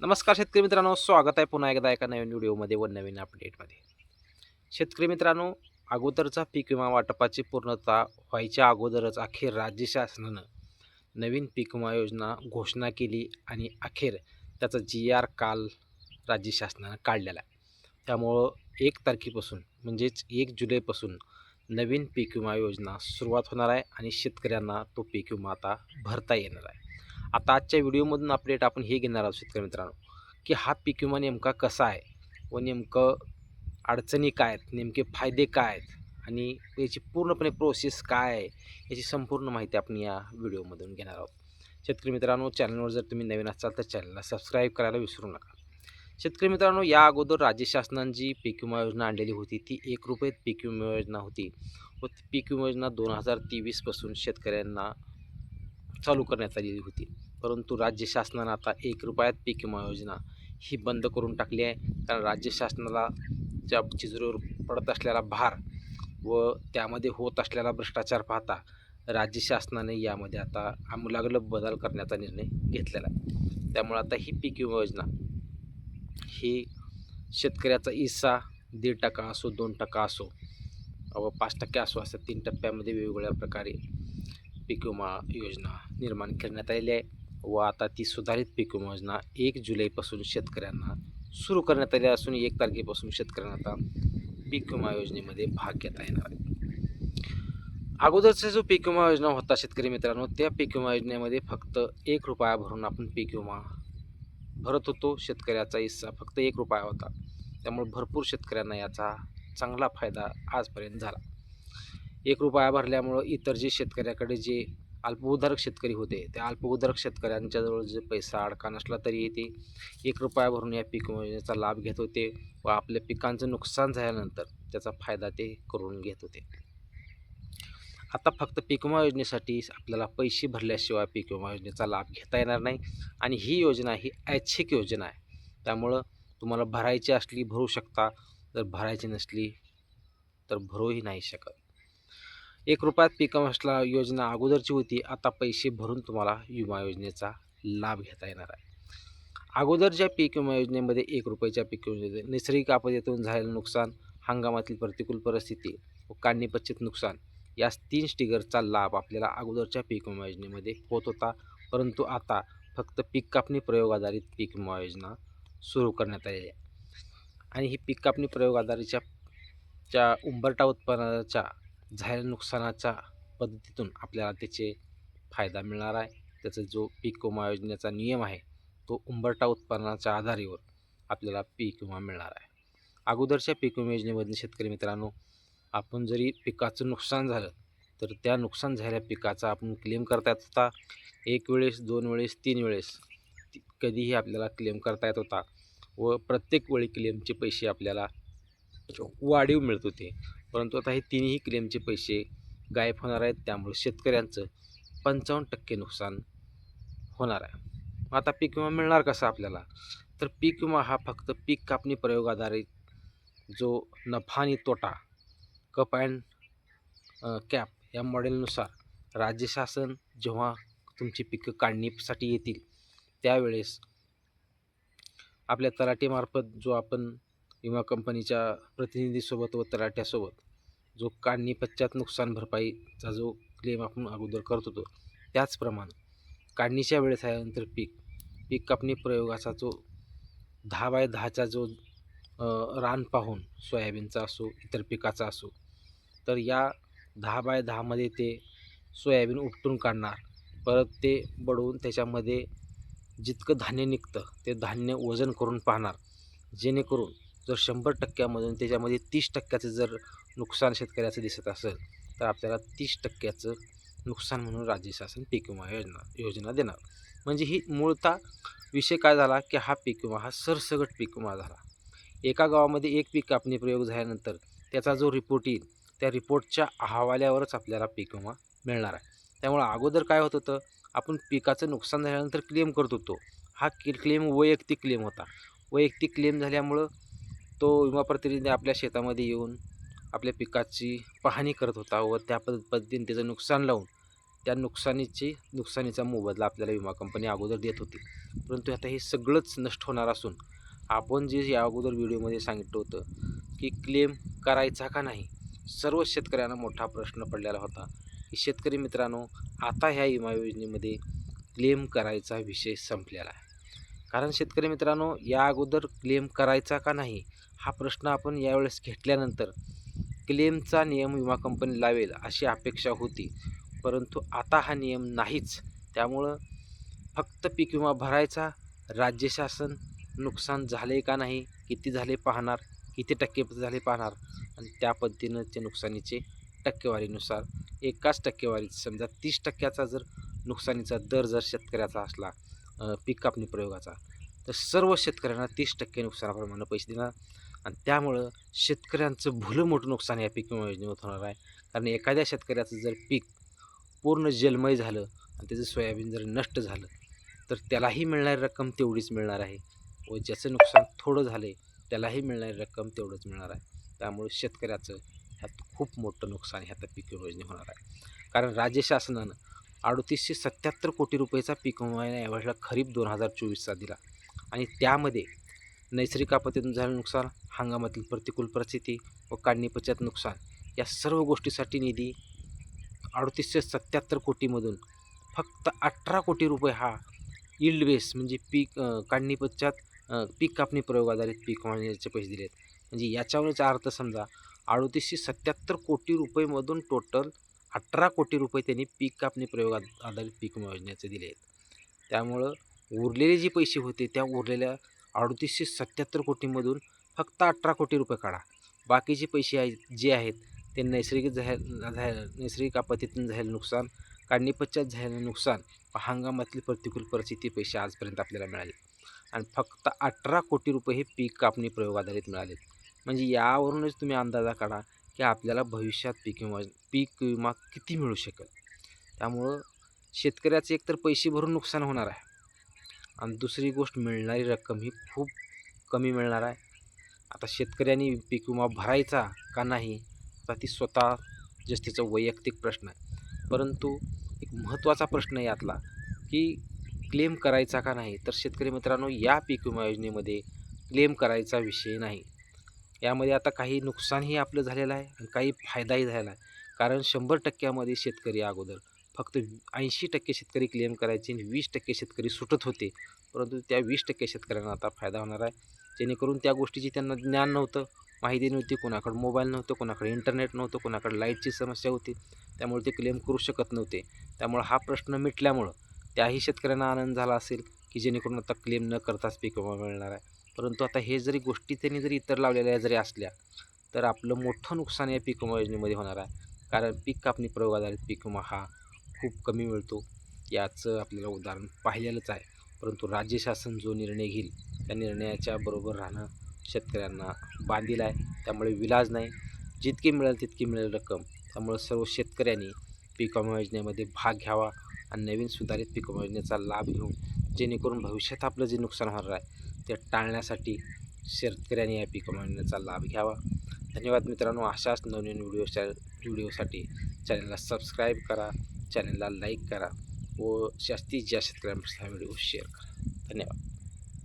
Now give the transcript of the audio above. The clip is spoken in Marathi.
नमस्कार शेतकरी मित्रांनो स्वागत आहे पुन्हा एकदा एका नवीन व्हिडिओमध्ये व नवीन अपडेटमध्ये शेतकरी मित्रांनो अगोदरचा पीक विमा वाटपाची पूर्णता व्हायच्या अगोदरच अखेर राज्य शासनानं नवीन पीक विमा योजना घोषणा केली आणि अखेर त्याचा जी आर काल राज्य शासनानं काढलेला आहे. त्यामुळं एक तारखेपासून म्हणजेच एक जुलैपासून नवीन पीक विमा योजना सुरुवात होणार आहे आणि शेतकऱ्यांना तो पीक विमा आता भरता येणार आहे. आता आजच्या व्हिडिओमधून अपडेट आपण हे घेणार आहोत शेतकरी मित्रांनो की हा पीक विमा नेमका कसा आहे व नेमकं अडचणी काय आहेत नेमके फायदे काय आहेत आणि याची पूर्णपणे प्रोसेस काय आहे याची संपूर्ण माहिती आपण या व्हिडिओमधून घेणार आहोत. शेतकरी मित्रांनो चॅनलवर जर तुम्ही नवीन असाल तर चॅनलला सबस्क्राईब करायला विसरू नका. शेतकरी मित्रांनो या अगोदर राज्य शासनाने जी पीक विमा योजना आणलेली होती. ती एक रुपयेत पीक विमा योजना होती व ती पीक विमा योजना दोन हजार तेवीसपासून शेतकऱ्यांना चालू करण्यात आलेली होती. परंतु राज्य शासनानं आता एक रुपयात पीक विमा योजना ही बंद करून टाकली आहे. कारण राज्य शासनाला ज्या चिजरीवर पडत असलेला भार व त्यामध्ये होत असलेला भ्रष्टाचार पाहता राज्य शासनाने यामध्ये आता आमूलाग्र बदल करण्याचा निर्णय घेतलेला आहे. त्यामुळे आता ही पीक विमा योजना ही शेतकऱ्याचा हिस्सा दीड टक्का असो दोन टक्का असो व पाच टक्के असो असं तीन टप्प्यामध्ये वेगवेगळ्या प्रकारे पीक विमा योजना निर्माण करण्यात आलेली आहे. व आता ती सुधारित पीक विमा योजना एक जुलैपासून शेतकऱ्यांना सुरू करण्यात आली असून एक तारखेपासून शेतकऱ्यांना आता पीक विमा योजनेमध्ये भाग घेता येणार आहे. अगोदरचा जो पीक विमा योजना होता शेतकरी मित्रांनो त्या पीक विमा योजनेमध्ये फक्त एक रुपया भरून आपण पीक विमा भरत होतो. शेतकऱ्याचा हिस्सा फक्त एक रुपया होता. त्यामुळे भरपूर शेतकऱ्यांना याचा चांगला फायदा आजपर्यंत झाला. एक रुपया भरल्यामुळं इतर जे शेतकऱ्याकडे जे अल्पउधारक शेतकरी होते. त्या अल्पउधारक शेतकऱ्यांच्याजवळ जे पैसा अडका नसला तरी ते एक रुपया भरून या पीक योजनेचा लाभ घेत होते व आपल्या पिकांचं नुकसान झाल्यानंतर त्याचा फायदा ते करून घेत होते. आता फक्त पीक विमा योजनेसाठी आपल्याला पैसे भरल्याशिवाय पीक विमा योजनेचा लाभ घेता येणार नाही आणि ही योजना ही ऐच्छिक योजना आहे. त्यामुळं तुम्हाला भरायची असली भरू शकता. जर भरायची नसली तर भरूही नाही शकत. एक रुपयात पीक विमा योजना अगोदरची होती. आता पैसे भरून तुम्हाला विमा योजनेचा लाभ घेता येणार आहे. अगोदरच्या पीक विमा योजनेमध्ये एक रुपयाच्या पीक योजनेमध्ये नैसर्गिक आपत्तीतून झालेलं नुकसान हंगामातील प्रतिकूल परिस्थिती व काढणीपच्चित नुकसान या तीन स्टिगरचा लाभ आपल्याला अगोदरच्या पीक विमा योजनेमध्ये होत होता. परंतु आता फक्त पीक कापणी प्रयोग आधारित पीक विमा योजना सुरू करण्यात आलेली आहे. आणि ही पीक कापणी प्रयोग आधारितच्या च्या उंबरटा उत्पन्नाच्या झालेल्या नुकसानाच्या पद्धतीतून आपल्याला त्याचे फायदा मिळणार आहे. त्याचा जो पीक विमा योजनेचा नियम आहे तो उंबरटा उत्पन्नाच्या आधारेवर आपल्याला पीक विमा मिळणार आहे. अगोदरच्या पीक विमा योजनेमधील शेतकरी मित्रांनो आपण जरी पिकाचं नुकसान झालं तर त्या नुकसान झालेल्या पिकाचा आपण क्लेम करता येत होता. एक वेळेस दोन वेळेस तीन वेळेस कधीही आपल्याला क्लेम करता येत होता. व प्रत्येक वेळी क्लेमचे पैसे आपल्याला वाढीव मिळत होते. परंतु आता हे तिन्ही क्लेमचे पैसे गायब होणार आहेत. त्यामुळे शेतकऱ्यांचं पंचावन्न टक्के नुकसान होणार आहे. मग आता पीक विमा मिळणार कसा आपल्याला? तर पीक विमा हा फक्त पीक कापणी प्रयोगाधारित जो नफा आणि तोटा कप अँड कॅप या मॉडेलनुसार राज्य शासन जेव्हा तुमची पिकं काढणीसाठी येतील त्यावेळेस आपल्या तलाटीमार्फत जो आपण विमा कंपनीच्या प्रतिनिधीसोबत व तलाट्यासोबत जो काढणी पश्चात नुकसान भरपाईचा जो क्लेम आपण अगोदर करत होतो त्याचप्रमाणे काढणीच्या वेळेस आल्यानंतर पीक पीक कापणी प्रयोगाचा जो दहा बाय दहाचा जो रान पाहून सोयाबीनचा असो इतर पिकाचा असो तर या दहा बाय दहामध्ये ते सोयाबीन उपटून काढणार. परत ते बडवून त्याच्यामध्ये जितकं धान्य निघतं ते धान्य वजन करून पाहणार. जेणेकरून जर शंभर टक्क्यामधून त्याच्यामध्ये तीस टक्क्याचं जर नुकसान शेतकऱ्याचं दिसत असेल तर आपल्याला तीस टक्क्याचं नुकसान म्हणून राज्य शासन पीक विमा योजना योजना देणार. म्हणजे ही मूळतः विषय काय झाला की हा पीक विमा हा सरसगट पीक विमा झाला. एका गावामध्ये एक पीक कापणी प्रयोग झाल्यानंतर त्याचा जो रिपोर्ट येईल त्या रिपोर्टच्या अहवाल्यावरच आपल्याला पीक विमा मिळणार आहे. त्यामुळं अगोदर काय होत होतं आपण पिकाचं नुकसान झाल्यानंतर क्लेम करत होतो. हा क्लेम वैयक्तिक क्लेम होता. वैयक्तिक क्लेम झाल्यामुळं तो विमा प्रतिनिधी आपल्या शेतामध्ये येऊन आपल्या पिकाची पाहणी करत होता व त्या पद्ध पद्धतीने त्याचं नुकसान लावून त्या नुकसानीची नुकसानीचा मोबदला आपल्याला विमा कंपनी अगोदर देत होती. परंतु आता हे सगळंच नष्ट होणार असून आपण जे या अगोदर व्हिडिओमध्ये सांगितलं होतं की क्लेम करायचा का नाही सर्व शेतकऱ्यांना मोठा प्रश्न पडलेला होता. की शेतकरी मित्रांनो आता ह्या विमा योजनेमध्ये क्लेम करायचा विषय संपलेला आहे. कारण शेतकरी मित्रांनो या अगोदर क्लेम करायचा का नाही हा प्रश्न आपण यावेळेस घेतल्यानंतर क्लेमचा नियम विमा कंपनी लावेल अशी अपेक्षा होती. परंतु आता हा नियम नाहीच. त्यामुळं फक्त पीक विमा भरायचा राज्य शासन नुकसान झाले का नाही किती झाले पाहणार किती टक्के झाले पाहणार आणि त्या पद्धतीनं ते नुकसानीचे टक्केवारीनुसार एकाच टक्केवारी समजा तीस टक्क्याचा जर नुकसानीचा दर जर शेतकऱ्याचा असला पीक कापणी प्रयोगाचा. तर सर्व शेतकऱ्यांना तीस टक्के नुकसानाप्रमाणे पैसे देणार. आणि त्यामुळं शेतकऱ्यांचं भलं मोठं नुकसान या पीक विमा योजनेत होणार आहे. कारण एखाद्या शेतकऱ्याचं जर पीक पूर्ण जलमय झालं आणि त्याचं सोयाबीन जर नष्ट झालं तर त्यालाही मिळणारी रक्कम तेवढीच मिळणार आहे. व ज्याचं नुकसान थोडं झालं त्यालाही मिळणारी रक्कम तेवढंच मिळणार आहे. त्यामुळे शेतकऱ्याचं ह्यात खूप मोठं नुकसान ह्यात पीक विमा योजने होणार आहे. कारण राज्य शासनानं अडतीसशे सत्याहत्तर कोटी रुपयेचा पीक विमा यावेळेला खरीप दोन हजार चोवीसचा दिला. आणि त्यामध्ये नैसर्गिक आपत्तीतून झालेलं नुकसान हंगामातील प्रतिकूल परिस्थिती व काढणी पश्चात नुकसान या सर्व गोष्टीसाठी निधी अडतीसशे सत्याहत्तर कोटीमधून फक्त अठरा कोटी रुपये हा इल्ड बेस म्हणजे पीक अं, काढणी पश्चात पीक कापणी प्रयोग आधारित पीक विम्याचे पैसे दिलेत. म्हणजे याच्यावरचा अर्थ समजा अडतीसशे सत्याहत्तर कोटी रुपयेमधून टोटल अठरा कोटी रुपये त्यांनी पीक कापणी प्रयोग आधारित पीक विमा योजनेचे दिले आहेत. त्यामुळं उरलेले जे पैसे होते त्या उरलेल्या अडतीसशे सत्याहत्तर कोटीमधून फक्त अठरा कोटी रुपये काढा. बाकीचे पैसे आहेत जे आहेत ते नैसर्गिक झाले झाले- नैसर्गिक आपत्तीतून झालेलं नुकसान काढणीपश्चात झालेलं नुकसान व हंगामातली प्रतिकूल परिस्थिती पैसे आजपर्यंत आपल्याला मिळाले. आणि फक्त अठरा कोटी रुपये हे पीक कापणी प्रयोग आधारित मिळाले म्हणजे यावरूनच तुम्ही अंदाजा काढा की आपल्याला भविष्यात पीक विमा पीक विमा किती मिळू शकेल? त्यामुळं शेतकऱ्याचे एकतर पैसे भरून नुकसान होणार आहे. आणि दुसरी गोष्ट मिळणारी रक्कम ही खूप कमी मिळणार आहे. आता शेतकऱ्यांनी पीक विमा भरायचा का नाही आता ती स्वतः जस्ट तिचा वैयक्तिक प्रश्न आहे. परंतु एक महत्त्वाचा प्रश्न आहे यातला की क्लेम करायचा का नाही? तर शेतकरी मित्रांनो या पीक विमा योजनेमध्ये क्लेम करायचा विषय नाही. यामध्ये आता काही नुकसानही आपलं झालेलं आहे आणि काही फायदाही झालेला आहे. कारण शंभर टक्क्यामध्ये शेतकरी अगोदर फक्त ऐंशी टक्के शेतकरी क्लेम करायचे आणि वीस टक्के शेतकरी सुटत होते. परंतु त्या वीस टक्के शेतकऱ्यांना आता फायदा होणार आहे. जेणेकरून त्या गोष्टीची त्यांना ज्ञान नव्हतं माहिती नव्हती कोणाकडे मोबाईल नव्हतं कोणाकडे इंटरनेट नव्हतं कोणाकडे लाईटची समस्या होती. त्यामुळे ते क्लेम करू शकत नव्हते. त्यामुळं हा प्रश्न मिटल्यामुळं त्याही शेतकऱ्यांना आनंद झाला असेल की जेणेकरून आता क्लेम न करताच पीक विमा मिळणार आहे. परंतु आता हे जरी गोष्टी त्यांनी जरी इतर लावलेल्या जरी असल्या तर आपलं मोठं नुकसान या पीक विमा योजनेमध्ये होणार आहे. कारण पीक कापणी प्रयोग आधारित पीक विमा हा खूप कमी मिळतो. याचं आपल्याला उदाहरण पाहिलेलंच आहे. परंतु राज्य शासन जो निर्णय घेईल त्या निर्णयाच्या बरोबर राहणं शेतकऱ्यांना बांधील आहे. त्यामुळे विलाज नाही. जितकी मिळेल तितकी मिळेल रक्कम. त्यामुळे सर्व शेतकऱ्यांनी पीक विमा योजनेमध्ये भाग घ्यावा आणि नवीन सुधारित पीक विमा योजनेचा लाभ घेऊन जेणेकरून भविष्यात आपलं जे नुकसान होणार आहे ते टाळण्यासाठी शेतकऱ्यांनी या पीक विम्याचा लाभ घ्यावा. धन्यवाद मित्रांनो. अशाच नवनवीन व्हिडिओच्या व्हिडिओसाठी चॅनलला सबस्क्राईब करा चॅनलला लाईक करा व जास्तीत जास्त शेतकऱ्यांपासून हा व्हिडिओ शेअर करा. धन्यवाद.